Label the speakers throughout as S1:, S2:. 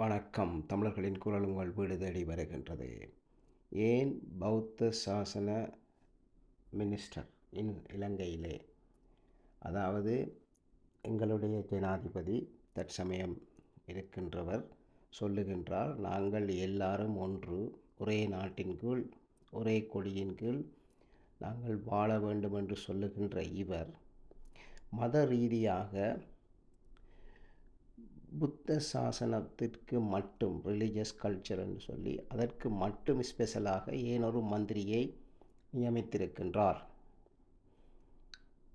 S1: வணக்கம். தமிழர்களின் குரல் உங்கள் வீடு தேடி வருகின்றது. ஏன் பௌத்த சாசன மினிஸ்டர் இன் இலங்கையிலே? அதாவது எங்களுடைய ஜனாதிபதி தற்சமயம் இருக்கின்றவர் சொல்லுகின்றார் நாங்கள் எல்லாரும் ஒன்று ஒரே நாட்டின் கீழ் ஒரே கொடியின் கீழ் நாங்கள் வாழ வேண்டும் என்று சொல்லுகின்ற இவர். மத ரீதியாக புத்த சாசனத்திற்கு மட்டும் ரிலீஜியஸ் கல்ச்சர் என்று சொல்லி அதற்கு மட்டும் ஸ்பெஷலாக ஏனொரு மந்திரியை நியமித்திருக்கின்றார்.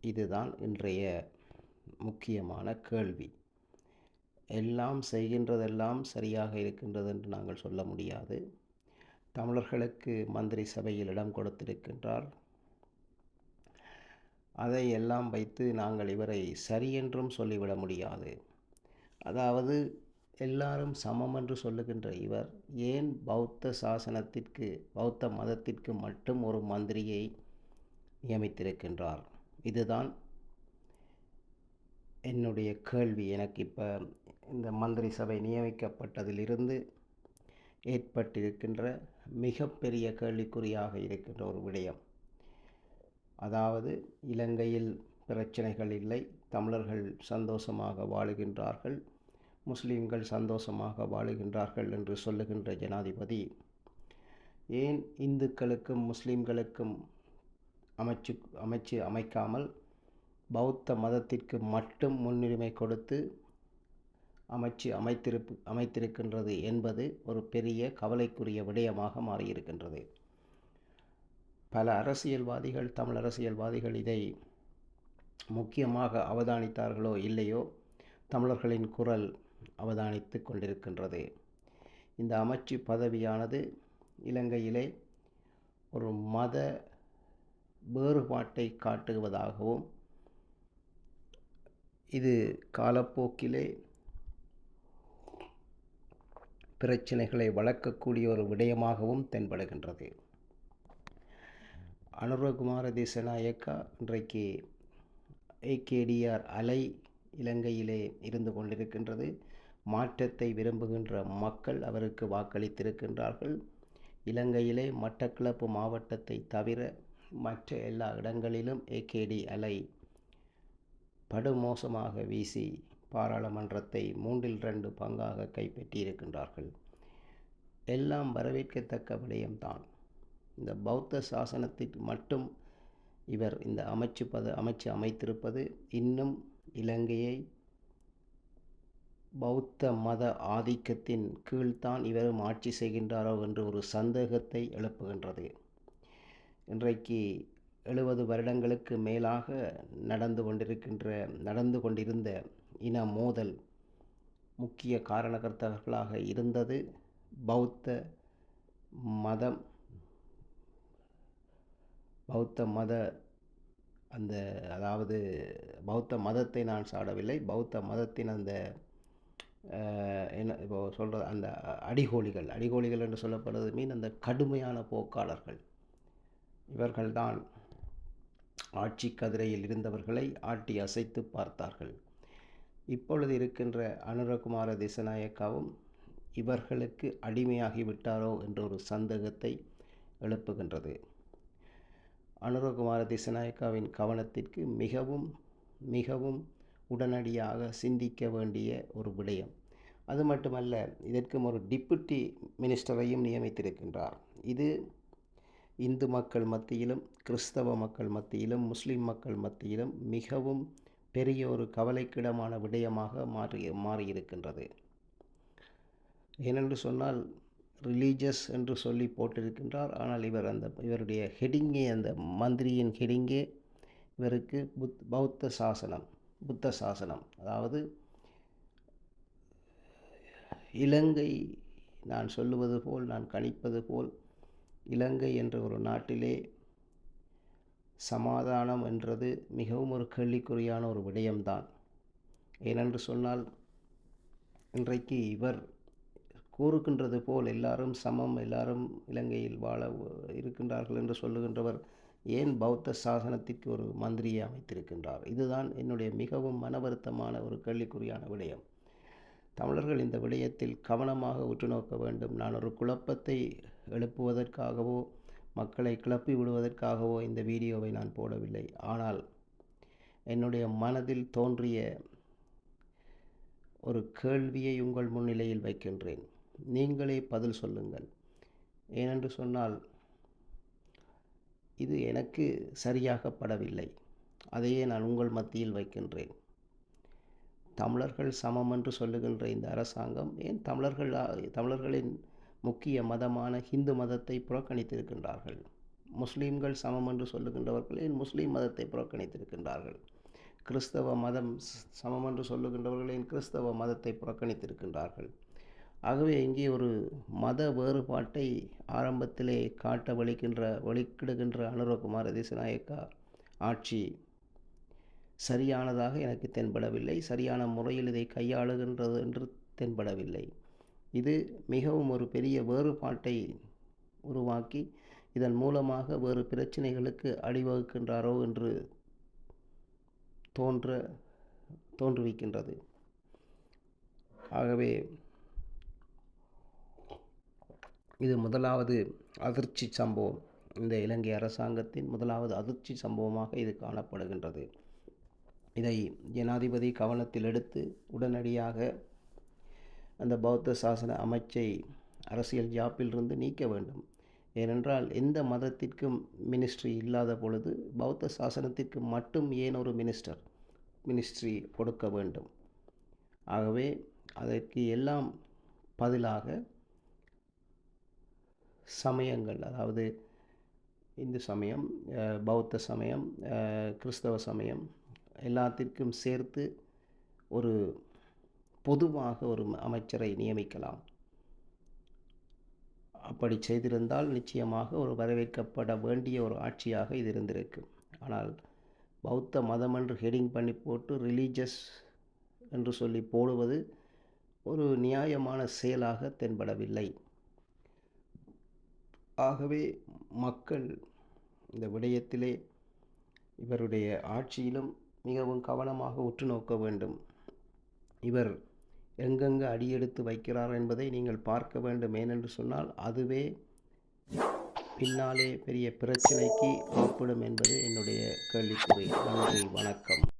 S1: இதுதான் இன்றைய முக்கியமான கேள்வி. எல்லாம் செய்கின்றதெல்லாம் சரியாக இருக்கின்றது என்று நாங்கள் சொல்ல முடியாது. தமிழர்களுக்கு மந்திரி சபையில் இடம் கொடுத்திருக்கின்றார். அதை எல்லாம் வைத்து நாங்கள் இவரை சரி என்றும் சொல்லிவிட முடியாது. அதாவது எல்லாரும் சமம் என்று சொல்லுகின்ற இவர் ஏன் பௌத்த சாசனத்திற்கு பௌத்த மதத்திற்கு மட்டும் ஒரு மந்திரியை நியமித்திருக்கின்றார்? இதுதான் என்னுடைய கேள்வி. எனக்கு இப்போ இந்த மந்திரி சபை நியமிக்கப்பட்டதிலிருந்து ஏற்பட்டிருக்கின்ற மிகப்பெரிய கேள்விக்குறியாக இருக்கின்ற ஒரு விடயம். அதாவது இலங்கையில் பிரச்சனைகள் இல்லை தமிழர்கள் சந்தோஷமாக வாழுகின்றார்கள் முஸ்லீம்கள் சந்தோஷமாக வாழுகின்றார்கள் என்று சொல்லுகின்ற ஜனாதிபதி ஏன் இந்துக்களுக்கும் முஸ்லீம்களுக்கும் அமைச்சு அமைச்சு அமைக்காமல் பௌத்த மதத்திற்கு மட்டும் முன்னுரிமை கொடுத்து அமைச்சு அமைத்திருப்பு அமைத்திருக்கின்றது என்பது ஒரு பெரிய கவலைக்குரிய விடயமாக மாறியிருக்கின்றது. பல அரசியல்வாதிகள் தமிழ் அரசியல்வாதிகள் இதை முக்கியமாக அவதானித்தார்களோ இல்லையோ தமிழர்களின் குரல் அவதானித்து கொண்டிருக்கின்றது. இந்த அமைச்சு பதவியானது இலங்கையிலே ஒரு மத வேறுபாட்டை காட்டுவதாகவும் இது காலப்போக்கிலே பிரச்சனைகளை வளர்க்கக்கூடிய ஒரு விடயமாகவும் தென்படுகின்றது. அனுரகுமார திசநாயக்கா இன்றைக்கு ஏகேடிஆர் அலை இலங்கையிலே இருந்து கொண்டிருக்கின்றது. மாற்றத்தை விரும்புகின்ற மக்கள் அவருக்கு வாக்களித்திருக்கின்றார்கள். இலங்கையிலே மட்டக்களப்பு மாவட்டத்தை தவிர மற்ற எல்லா இடங்களிலும் ஏகேடி அலை படுமோசமாக வீசி பாராளுமன்றத்தை மூன்றில் ரெண்டு பங்காக கைப்பற்றியிருக்கின்றார்கள். எல்லாம் வரவேற்கத்தக்க விடயம்தான். இந்த பௌத்த சாசனத்திற்கு மட்டும் இவர் இந்த அமைச்சு பத அமைச்சு அமைத்திருப்பது இன்னும் இலங்கையை பௌத்த மத ஆதிக்கத்தின் கீழ்தான் இவரும் ஆட்சி செய்கின்றாரோ என்று ஒரு சந்தேகத்தை எழுப்புகின்றது. இன்றைக்கு எழுபது வருடங்களுக்கு மேலாக நடந்து கொண்டிருக்கின்ற நடந்து கொண்டிருந்த இன மோதல் முக்கிய காரணகர்த்தர்களாக இருந்தது பௌத்த மதம் பௌத்த மத அந்த அதாவது பௌத்த மதத்தை நான் சாடவில்லை. பௌத்த மதத்தின் அந்த என்ன இப்போ சொல்கிறது அந்த அடிகோலிகள் அடிகோலிகள் என்று சொல்லப்படுறது மீன் அந்த கடுமையான போக்காளர்கள். இவர்கள்தான் ஆட்சி கதிரையில் இருந்தவர்களை ஆட்டி அசைத்து பார்த்தார்கள். இப்பொழுது இருக்கின்ற அனுரகுமார திசநாயக்காவும் இவர்களுக்கு அடிமையாகி விட்டாரோ என்ற ஒரு சந்தேகத்தை எழுப்புகின்றது. அனுரகுமார திசநாயக்காவின் கவனத்திற்கு மிகவும் மிகவும் உடனடியாக சிந்திக்க வேண்டிய ஒரு விடயம். அது மட்டுமல்ல இதற்கும் ஒரு டிப்யூட்டி மினிஸ்டரையும் நியமித்திருக்கின்றார். இது இந்து மக்கள் மத்தியிலும் கிறிஸ்தவ மக்கள் மத்தியிலும் முஸ்லீம் மக்கள் மத்தியிலும் மிகவும் பெரிய ஒரு கவலைக்கிடமான விடயமாக மாறி மாறியிருக்கின்றது. ஏனென்று சொன்னால் ரிலீஜியஸ் என்று சொல்லி போட்டிருக்கின்றார். ஆனால் இவர் அந்த இவருடைய ஹெடிங்கே அந்த மந்திரியின் ஹெடிங்கே இவருக்கு புத் பௌத்த சாசனம் புத்த சாசனம். அதாவது இலங்கை நான் சொல்லுவது போல் நான் கணிப்பது போல் இலங்கை என்ற ஒரு நாட்டிலே சமாதானம் என்றது மிகவும் ஒரு கேள்விக்குறியான ஒரு விடயம்தான். ஏனென்று சொன்னால் இன்றைக்கு இவர் கூறுகின்றது போல் எல்லாரும் சமம் எல்லாரும் இலங்கையில் வாழ இருக்கின்றார்கள் என்று சொல்லுகின்றவர் ஏன் பௌத்த சாசனத்திற்கு ஒரு மந்திரியை அமைத்திருக்கின்றார்? இதுதான் என்னுடைய மிகவும் மன வருத்தமான ஒரு கேள்விக்குறியான விடயம். தமிழர்கள் இந்த விடயத்தில் கவனமாக உற்று நோக்க வேண்டும். நான் ஒரு குழப்பத்தை எழுப்புவதற்காகவோ மக்களை கிளப்பி விடுவதற்காகவோ இந்த வீடியோவை நான் போடவில்லை. ஆனால் என்னுடைய மனதில் தோன்றிய ஒரு கேள்வியை உங்கள் முன்னிலையில் வைக்கின்றேன். நீங்களே பதில் சொல்லுங்கள். ஏனென்று சொன்னால் இது எனக்கு சரியாகப்படவில்லை. அதையே நான் உங்கள் மத்தியில் வைக்கின்றேன். தமிழர்கள் சமம் என்று சொல்லுகின்ற இந்த அரசாங்கம் ஏன் தமிழர்கள் தமிழர்களின் முக்கிய மதமான ஹிந்து மதத்தை புறக்கணித்திருக்கின்றார்கள்? முஸ்லீம்கள் சமம் என்று சொல்லுகின்றவர்கள் ஏன் முஸ்லீம் மதத்தை புறக்கணித்திருக்கின்றார்கள்? கிறிஸ்தவ மதம் சமம் என்று சொல்லுகின்றவர்கள் ஏன் கிறிஸ்தவ மதத்தை புறக்கணித்திருக்கின்றார்கள்? ஆகவே இங்கே ஒரு மத வேறுபாட்டை ஆரம்பத்திலே காட்ட வலிக்கின்ற வழிக்கிடுகின்ற அனுரகுமார் திசநாயக்கா ஆட்சி சரியானதாக எனக்கு தென்படவில்லை. சரியான முறையில் இதை கையாளுகின்றது என்று தென்படவில்லை. இது மிகவும் ஒரு பெரிய வேறுபாட்டை உருவாக்கி இதன் மூலமாக வேறு பிரச்சனைகளுக்கு அடிவகுக்கின்றாரோ என்று தோன்ற தோன்றுவிக்கின்றது. ஆகவே இது முதலாவது அதிர்ச்சி சம்பவம். இந்த இலங்கை அரசாங்கத்தின் முதலாவது அதிர்ச்சி சம்பவமாக இது காணப்படுகின்றது. இதை ஜனாதிபதி கவனத்தில் எடுத்து உடனடியாக அந்த பௌத்த சாசன அமைச்சை அரசியல் ஜாப்பிலிருந்து நீக்க வேண்டும். ஏனென்றால் எந்த மதத்திற்கும் மினிஸ்ட்ரி இல்லாத பொழுது பௌத்த சாசனத்திற்கு மட்டும் ஏன் ஒரு மினிஸ்டர் மினிஸ்ட்ரி கொடுக்க வேண்டும்? ஆகவே அதற்கு எல்லாம் பதிலாக சமயங்கள் அதாவது இந்து சமயம் பௌத்த சமயம் கிறிஸ்தவ சமயம் எல்லாத்திற்கும் சேர்த்து ஒரு பொதுவாக ஒரு அமைச்சரை நியமிக்கலாம். அப்படி செய்திருந்தால் நிச்சயமாக ஒரு வரவேற்கப்பட வேண்டிய ஒரு ஆட்சியாக இது இருந்திருக்கும் ஆனால் பௌத்த மதம் என்று ஹெடிங் பண்ணி போட்டு ரிலீஜியஸ் என்று சொல்லி போடுவது ஒரு நியாயமான செயலாக தென்படவில்லை. ஆகவே மக்கள் இந்த விடயத்திலே இவருடைய ஆட்சியிலும் மிகவும் கவனமாக உற்று நோக்க வேண்டும். இவர் எங்கெங்கு அடியெடுத்து வைக்கிறார் என்பதை நீங்கள் பார்க்க வேண்டும். ஏனென்று சொன்னால் அதுவே பின்னாலே பெரிய பிரச்சனைக்கு ஆப்பிடும் என்பது என்னுடைய கேள்விக்குறி. நன்றி வணக்கம்.